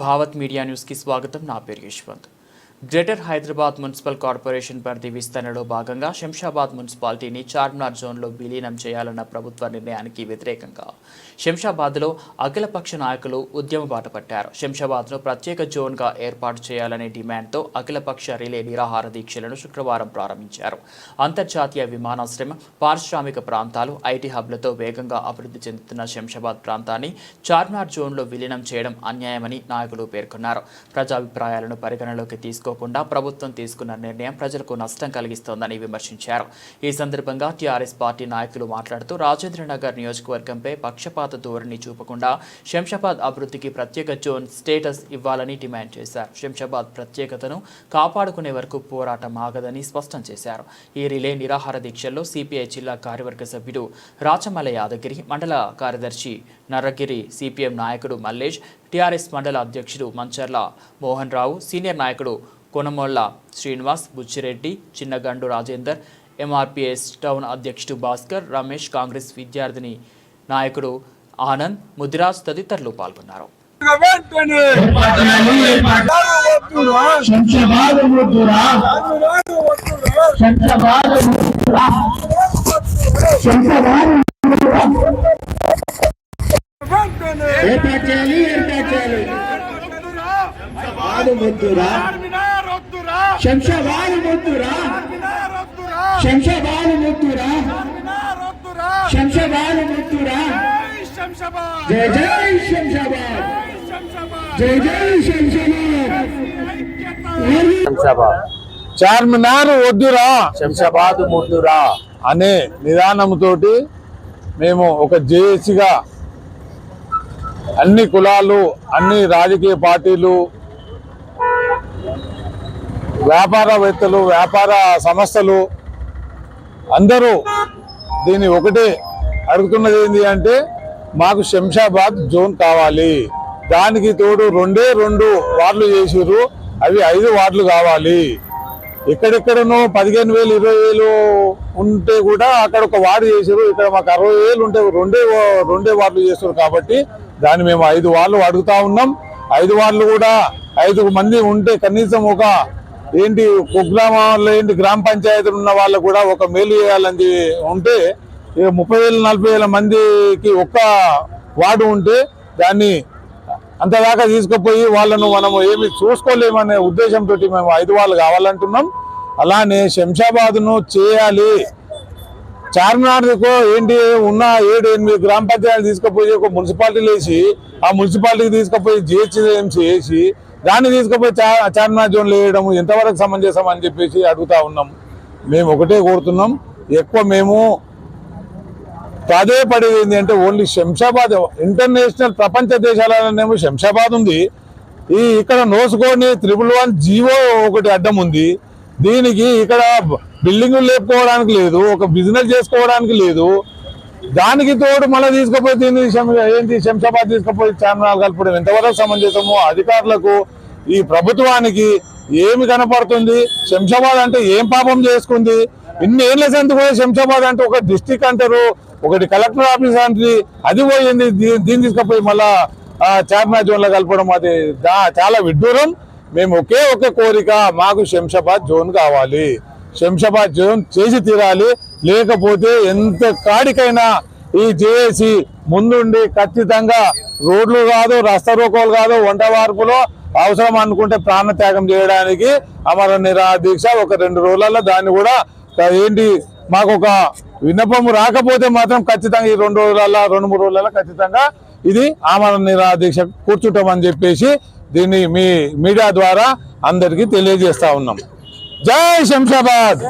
Bhavat media న్యూస్కి స్వాగతం నా పేరు Yashwant Greater Hyderabad municipal corporation పరిధి విస్తరణలో భాగంగా శంషాబాద్ మున్సిపాలిటీని చార్మినార్ జోన్లో విలీనం చేయాలన్న ప్రభుత్వ నిర్ణయానికి వ్యతిరేకంగా శంషాబాద్లో అఖిలపక్ష నాయకులు ఉద్యమ బాట పట్టారు. శంషాబాద్ను ప్రత్యేక జోన్గా ఏర్పాటు చేయాలనే డిమాండ్తో అఖిలపక్ష రిలే నిరాహార దీక్షలను శుక్రవారం ప్రారంభించారు. అంతర్జాతీయ విమానాశ్రయం పారిశ్రామిక ప్రాంతాలు ఐటీ హబ్లతో వేగంగా అభివృద్ధి చెందుతున్న శంషాబాద్ ప్రాంతాన్ని చార్మినార్ జోన్లో విలీనం చేయడం అన్యాయమని నాయకులు పేర్కొన్నారు. ప్రజాభిప్రాయాలను పరిగణలోకి తీసుకో తీసుకోకుండా ప్రభుత్వం తీసుకున్న నిర్ణయం ప్రజలకు నష్టం కలిగిస్తోందని విమర్శించారు. ఈ సందర్భంగా టీఆర్ఎస్ పార్టీ నాయకులు మాట్లాడుతూ రాజేంద్రనగర్ నియోజకవర్గంపై పక్షపాత ధోరణి చూపకుండా శంషాబాద్ అభివృద్ధికి ప్రత్యేక జోన్ స్టేటస్ ఇవ్వాలని డిమాండ్ చేశారు. శంషాబాద్ ప్రత్యేకతను కాపాడుకునే వరకు పోరాటం ఆగదని స్పష్టం చేశారు. ఈ రిలే నిరాహార దీక్షల్లో సిపిఐ జిల్లా కార్యవర్గ సభ్యుడు రాచమల యాదగిరి మండల కార్యదర్శి నర్రగిరి సిపిఎం నాయకుడు మల్లేష్ టీఆర్ఎస్ మండల అధ్యక్షుడు మంచర్ల మోహన్ రావు సీనియర్ నాయకుడు కొనమొల్ల శ్రీనివాస్ బుచ్చిరెడ్డి చిన్నగండు రాజేందర్ ఎంఆర్పిఎస్ టౌన్ అధ్యక్షుడు భాస్కర్ రమేష్ కాంగ్రెస్ విద్యార్థిని నాయకుడు ఆనంద్ ముదిరాజ్ తదితరులు పాల్గొన్నారు. ఏర్పాటు చేయాలి. ఏర్పాటు చేయాలి. బాదు ముద్దురా శంషబాద్ ముద్దురా శంషబాద్ ముద్దురా జై శంషాబాద్. జై జై శంషబాద్. జై శంషాబాద్. జై శంషబాద్. చార్మినార్ వద్దురా. శంషాబాద్ ముద్దురా. అనే నిదానంతోటి మేము ఒక జేఏసీగా అన్ని కులాలు అన్ని రాజకీయ పార్టీలు వ్యాపారవేత్తలు వ్యాపార సంస్థలు అందరూ దీన్ని ఒకటే అడుగుతున్నది ఏంటి అంటే మాకు శంషాబాద్ జోన్ కావాలి. దానికి తోడు రెండే రెండు వార్డులు చేసిర్రు అవి ఐదు వార్డులు కావాలి. ఎక్కడెక్కడనో పదిహేను వేలు ఇరవై వేలు ఉంటే కూడా అక్కడ ఒక వార్డు చేసారు ఇక్కడ మాకు అరవై వేలు ఉంటే రెండే రెండే వార్డులు చేస్తారు కాబట్టి దాన్ని మేము ఐదు వార్డులు అడుగుతా ఉన్నాం. ఐదు వార్డులు కూడా ఐదు మంది ఉంటే కనీసం ఒక ఏంటి కుగ్రామంలో ఏంటి గ్రామ పంచాయతీలు ఉన్న వాళ్ళు కూడా ఒక మేలు చేయాలని ఉంటే ఇక ముప్పై వేల నలభై వేల మందికి ఒక్క వార్డు ఉంటే దాన్ని అంతదాకా తీసుకుపోయి వాళ్ళను మనము ఏమి చూసుకోలేమనే ఉద్దేశంతో మేము ఐదు వాళ్ళు కావాలంటున్నాం. అలానే శంషాబాద్ను చేయాలి. చార్మినార్కు ఏంటి ఉన్న ఏడు ఎనిమిది గ్రామ పంచాయతీలు తీసుకుపోయి ఒక మున్సిపాలిటీలు వేసి ఆ మున్సిపాలిటీకి తీసుకుపోయి జిహెచ్ఎంసీ వేసి దాన్ని తీసుకుపోయి చా చార్మినార్ జోన్లు వేయడం ఎంతవరకు సమంజసం అని చెప్పేసి అడుగుతా ఉన్నాం. మేము ఒకటే కోరుతున్నాం. ఎక్కువ మేము ప్రాధేయపడేది పడేది ఏంటంటే ఓన్లీ శంషాబాద్ ఇంటర్నేషనల్ ప్రపంచ దేశాలనేమో శంషాబాద్ ఉంది. ఈ ఇక్కడ నోసుకోని త్రిబుల్ వన్ జీవో ఒకటి అడ్డం ఉంది. దీనికి ఇక్కడ బిల్డింగులు లేపుకోవడానికి లేదు ఒక బిజినెస్ చేసుకోవడానికి లేదు. దానికి తోడు మళ్ళీ తీసుకుపోయి దీన్ని ఏంటి శంషాబాద్ తీసుకుపోయి చార్మినార్ కలపడం. ఎంతవరకు సమంజసము అధికారులకు ఈ ప్రభుత్వానికి ఏమి కనపడుతుంది? శంషాబాద్ అంటే ఏం పాపం చేసుకుంది? ఇన్ని ఏళ్ళ సంది కూడా శంషాబాద్ అంటే ఒక డిస్టిక్ అంటారు ఒకటి కలెక్టర్ ఆఫీస్ అంటే అది పోయింది దీన్ని తీసుకుపోయి మళ్ళా చార్మినార్ జోన్లో కలపడం అది చాలా విడ్డూరం. మేము ఒకే ఒక కోరిక మాకు శంషాబాద్ జోన్ కావాలి. శంషాబాద్ చేసి తీరాలి. లేకపోతే ఎంత కాడికైనా ఈ జేఏసీ ముందుండి ఖచ్చితంగా రోడ్లు కాదు రస్తా రోకోలు కాదు వంట వార్పులో అవసరం అనుకుంటే ప్రాణత్యాగం చేయడానికి అమర నిరాదీక్ష ఒక రెండు రోజులలో దాన్ని కూడా ఏంటి మాకు ఒక విన్నపం రాకపోతే మాత్రం ఖచ్చితంగా ఈ రెండు రోజులలో రెండు మూడు రోజులలో ఖచ్చితంగా ఇది ఆమరణ నిరా దీక్ష కూర్చుంటామని చెప్పేసి దీన్ని మీ మీడియా ద్వారా అందరికీ తెలియజేస్తా ఉన్నాం. జై శంషాబాద్